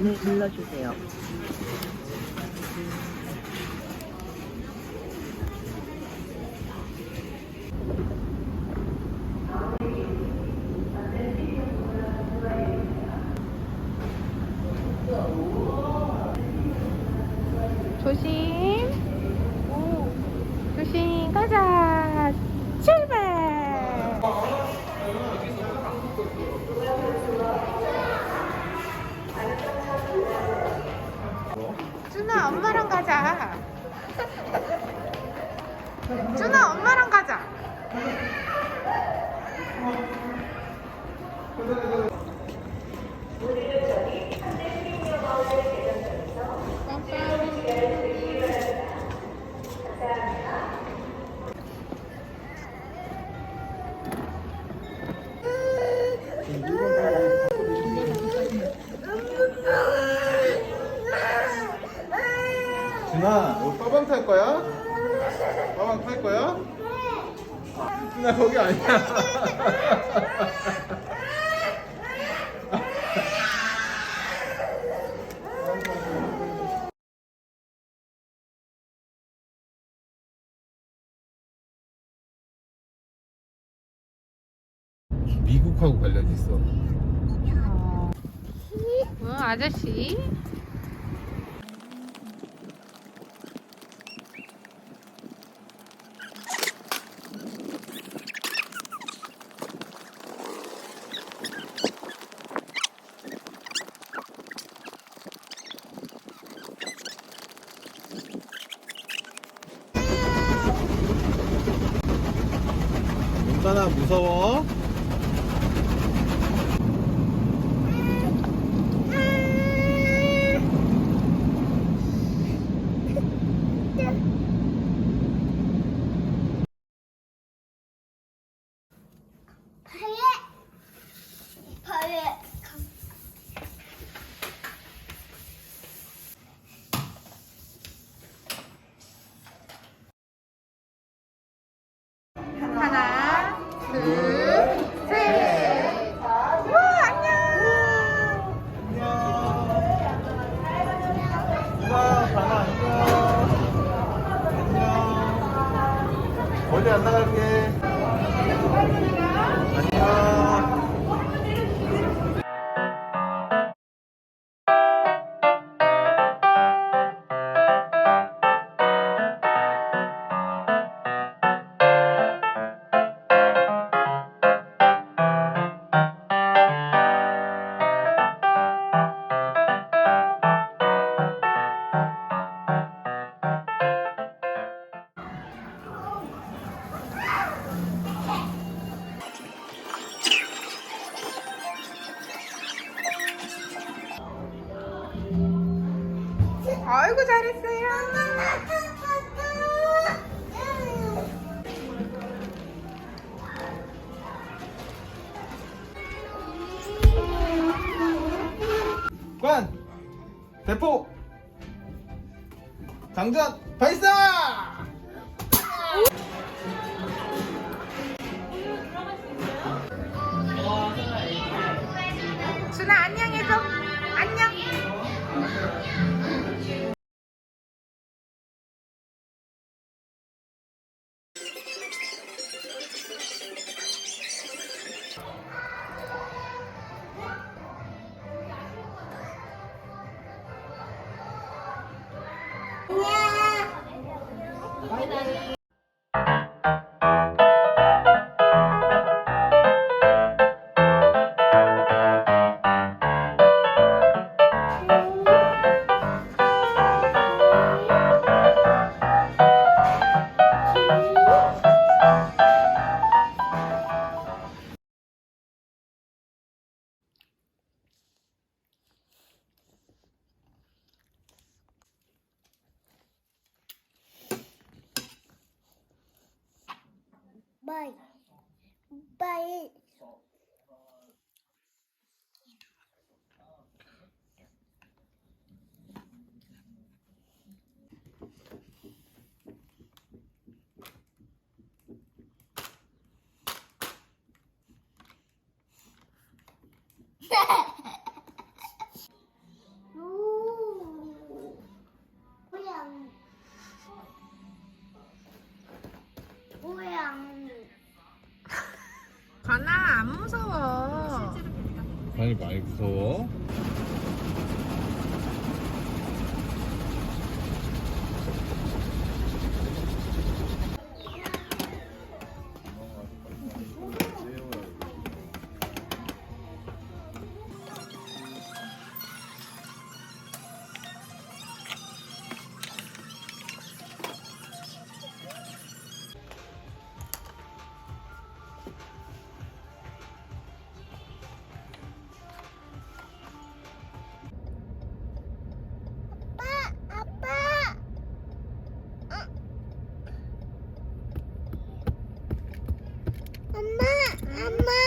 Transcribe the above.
네, 눌러주세요. 조심. 오, 조심 가자. 준아 엄마랑 가자. 준아 엄마랑 가자. 준아, 너 빠방 탈 거야? 빠방 탈 거야? 준아, 거기 아니야. 미국하고 관련 있어. 응, 아저씨. 아 무서워? 하나, 둘, 셋. 우와, 안녕. 누나, 가나 안녕. 안녕. 멀리 안 나갈게. 안녕. 아이고, 잘했어요. 관! 대포! 장전! 발사! 준아, 안녕해줘. Bye. Bye. Yeah. 많이 많이 무서워. Mama!